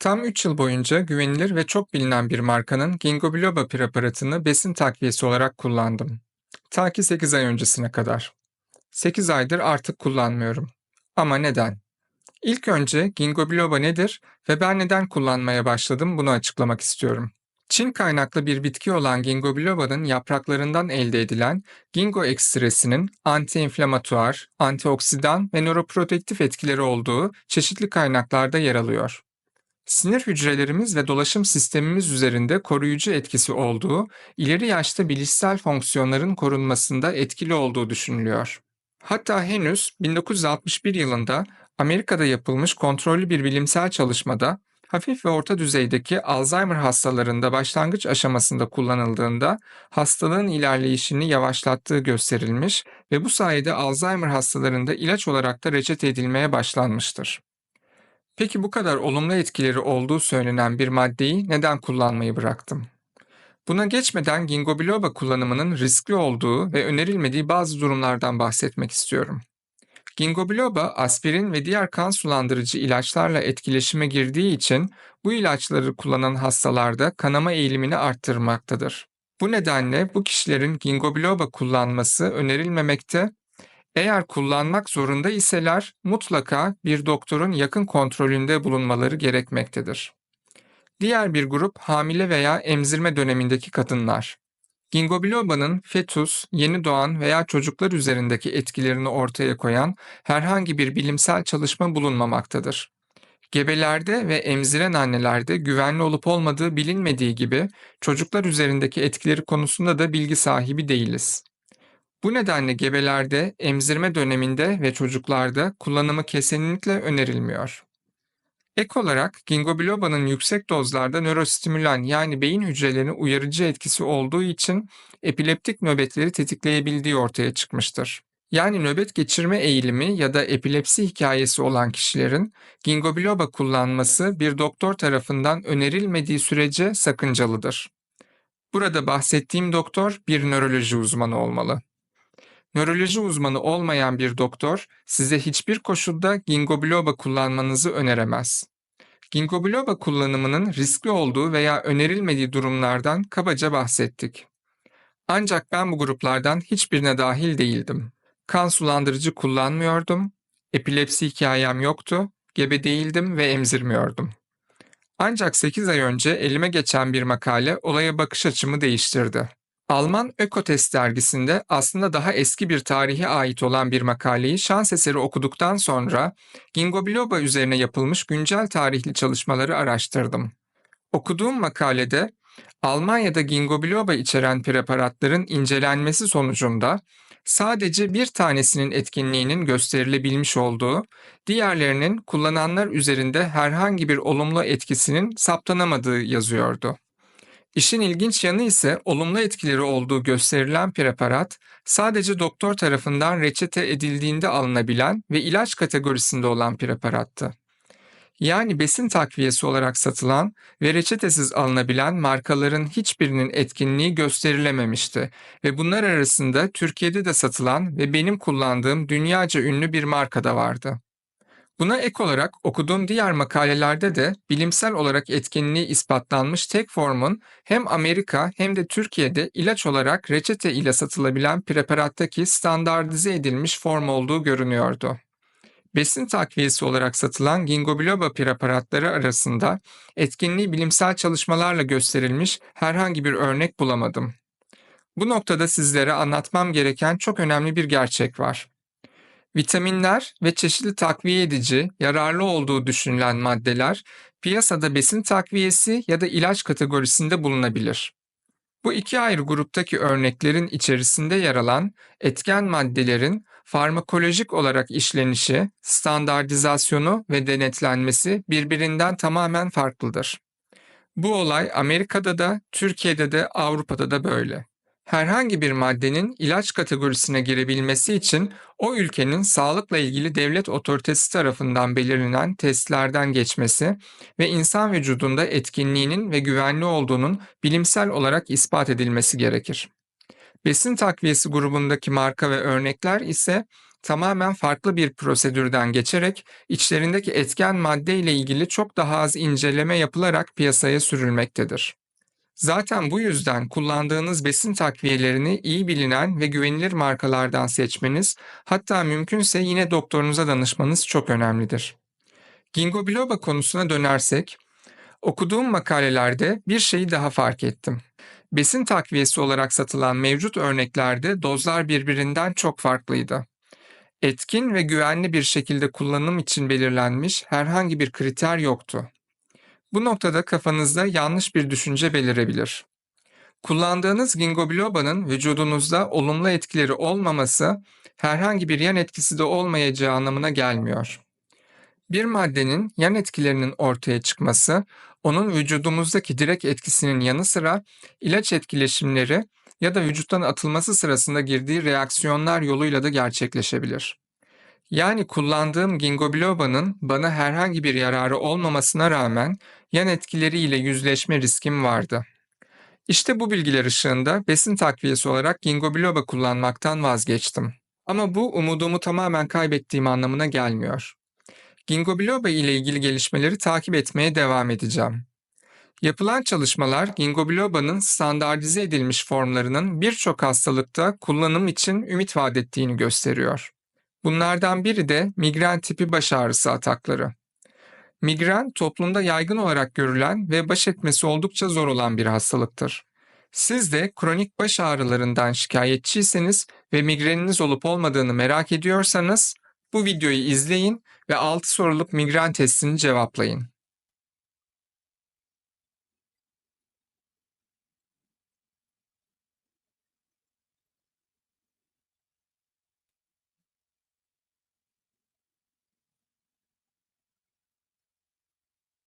Tam 3 yıl boyunca güvenilir ve çok bilinen bir markanın ginkgo biloba preparatını besin takviyesi olarak kullandım. Ta ki 8 ay öncesine kadar. 8 aydır artık kullanmıyorum. Ama neden? İlk önce ginkgo biloba nedir ve ben neden kullanmaya başladım bunu açıklamak istiyorum. Çin kaynaklı bir bitki olan ginkgo biloba'nın yapraklarından elde edilen ginkgo ekstresinin antiinflamatuar, antioksidan ve nöroprotektif etkileri olduğu çeşitli kaynaklarda yer alıyor sinir hücrelerimiz ve dolaşım sistemimiz üzerinde koruyucu etkisi olduğu, ileri yaşta bilişsel fonksiyonların korunmasında etkili olduğu düşünülüyor. Hatta henüz 1961 yılında Amerika'da yapılmış kontrollü bir bilimsel çalışmada hafif ve orta düzeydeki Alzheimer hastalarında başlangıç aşamasında kullanıldığında hastalığın ilerleyişini yavaşlattığı gösterilmiş ve bu sayede Alzheimer hastalarında ilaç olarak da reçete edilmeye başlanmıştır. Peki bu kadar olumlu etkileri olduğu söylenen bir maddeyi neden kullanmayı bıraktım? Buna geçmeden ginkgo biloba kullanımının riskli olduğu ve önerilmediği bazı durumlardan bahsetmek istiyorum. Ginkgo biloba aspirin ve diğer kan sulandırıcı ilaçlarla etkileşime girdiği için bu ilaçları kullanan hastalarda kanama eğilimini arttırmaktadır. Bu nedenle bu kişilerin ginkgo biloba kullanması önerilmemekte eğer kullanmak zorunda iseler mutlaka bir doktorun yakın kontrolünde bulunmaları gerekmektedir. Diğer bir grup hamile veya emzirme dönemindeki kadınlar. Ginkgo biloba'nın fetus, yeni doğan veya çocuklar üzerindeki etkilerini ortaya koyan herhangi bir bilimsel çalışma bulunmamaktadır. Gebelerde ve emziren annelerde güvenli olup olmadığı bilinmediği gibi çocuklar üzerindeki etkileri konusunda da bilgi sahibi değiliz. Bu nedenle gebelerde, emzirme döneminde ve çocuklarda kullanımı kesinlikle önerilmiyor. Ek olarak ginkgo biloba'nın yüksek dozlarda nörostimülan yani beyin hücrelerine uyarıcı etkisi olduğu için epileptik nöbetleri tetikleyebildiği ortaya çıkmıştır. Yani nöbet geçirme eğilimi ya da epilepsi hikayesi olan kişilerin ginkgo biloba kullanması bir doktor tarafından önerilmediği sürece sakıncalıdır. Burada bahsettiğim doktor bir nöroloji uzmanı olmalı. Nöroloji uzmanı olmayan bir doktor size hiçbir koşulda ginkgo biloba kullanmanızı öneremez. Ginkgo biloba kullanımının riskli olduğu veya önerilmediği durumlardan kabaca bahsettik. Ancak ben bu gruplardan hiçbirine dahil değildim. Kan sulandırıcı kullanmıyordum, epilepsi hikayem yoktu, gebe değildim ve emzirmiyordum. Ancak 8 ay önce elime geçen bir makale olaya bakış açımı değiştirdi. Alman Ökotest dergisinde aslında daha eski bir tarihe ait olan bir makaleyi şans eseri okuduktan sonra ginkgo biloba üzerine yapılmış güncel tarihli çalışmaları araştırdım. Okuduğum makalede Almanya'da ginkgo biloba içeren preparatların incelenmesi sonucunda sadece bir tanesinin etkinliğinin gösterilebilmiş olduğu, diğerlerinin kullananlar üzerinde herhangi bir olumlu etkisinin saptanamadığı yazıyordu. İşin ilginç yanı ise olumlu etkileri olduğu gösterilen preparat sadece doktor tarafından reçete edildiğinde alınabilen ve ilaç kategorisinde olan preparattı. Yani besin takviyesi olarak satılan ve reçetesiz alınabilen markaların hiçbirinin etkinliği gösterilememişti ve bunlar arasında Türkiye'de de satılan ve benim kullandığım dünyaca ünlü bir marka da vardı. Buna ek olarak okuduğum diğer makalelerde de bilimsel olarak etkinliği ispatlanmış tek formun hem Amerika hem de Türkiye'de ilaç olarak reçete ile satılabilen preparattaki standartize edilmiş form olduğu görünüyordu. Besin takviyesi olarak satılan ginkgo biloba preparatları arasında etkinliği bilimsel çalışmalarla gösterilmiş herhangi bir örnek bulamadım. Bu noktada sizlere anlatmam gereken çok önemli bir gerçek var. Vitaminler ve çeşitli takviye edici, yararlı olduğu düşünülen maddeler piyasada besin takviyesi ya da ilaç kategorisinde bulunabilir. Bu iki ayrı gruptaki örneklerin içerisinde yer alan etken maddelerin farmakolojik olarak işlenişi, standartizasyonu ve denetlenmesi birbirinden tamamen farklıdır. Bu olay Amerika'da da, Türkiye'de de, Avrupa'da da böyle herhangi bir maddenin ilaç kategorisine girebilmesi için o ülkenin sağlıkla ilgili devlet otoritesi tarafından belirlenen testlerden geçmesi ve insan vücudunda etkinliğinin ve güvenli olduğunun bilimsel olarak ispat edilmesi gerekir. Besin takviyesi grubundaki marka ve örnekler ise tamamen farklı bir prosedürden geçerek içlerindeki etken madde ile ilgili çok daha az inceleme yapılarak piyasaya sürülmektedir. Zaten bu yüzden kullandığınız besin takviyelerini iyi bilinen ve güvenilir markalardan seçmeniz, hatta mümkünse yine doktorunuza danışmanız çok önemlidir. Ginkgo biloba konusuna dönersek, okuduğum makalelerde bir şeyi daha fark ettim. Besin takviyesi olarak satılan mevcut örneklerde dozlar birbirinden çok farklıydı. Etkin ve güvenli bir şekilde kullanım için belirlenmiş herhangi bir kriter yoktu. Bu noktada kafanızda yanlış bir düşünce belirebilir. Kullandığınız ginkgo biloba'nın vücudunuzda olumlu etkileri olmaması herhangi bir yan etkisi de olmayacağı anlamına gelmiyor. Bir maddenin yan etkilerinin ortaya çıkması, onun vücudumuzdaki direkt etkisinin yanı sıra ilaç etkileşimleri ya da vücuttan atılması sırasında girdiği reaksiyonlar yoluyla da gerçekleşebilir. Yani kullandığım ginkgo biloba'nın bana herhangi bir yararı olmamasına rağmen yan etkileriyle yüzleşme riskim vardı. İşte bu bilgiler ışığında besin takviyesi olarak ginkgo biloba kullanmaktan vazgeçtim. Ama bu umudumu tamamen kaybettiğim anlamına gelmiyor. Ginkgo biloba ile ilgili gelişmeleri takip etmeye devam edeceğim. Yapılan çalışmalar ginkgo biloba'nın standartize edilmiş formlarının birçok hastalıkta kullanım için ümit vaat ettiğini gösteriyor. Bunlardan biri de migren tipi baş ağrısı atakları. Migren toplumda yaygın olarak görülen ve baş etmesi oldukça zor olan bir hastalıktır. Siz de kronik baş ağrılarından şikayetçiyseniz ve migreniniz olup olmadığını merak ediyorsanız bu videoyu izleyin ve 6 soruluk migren testini cevaplayın.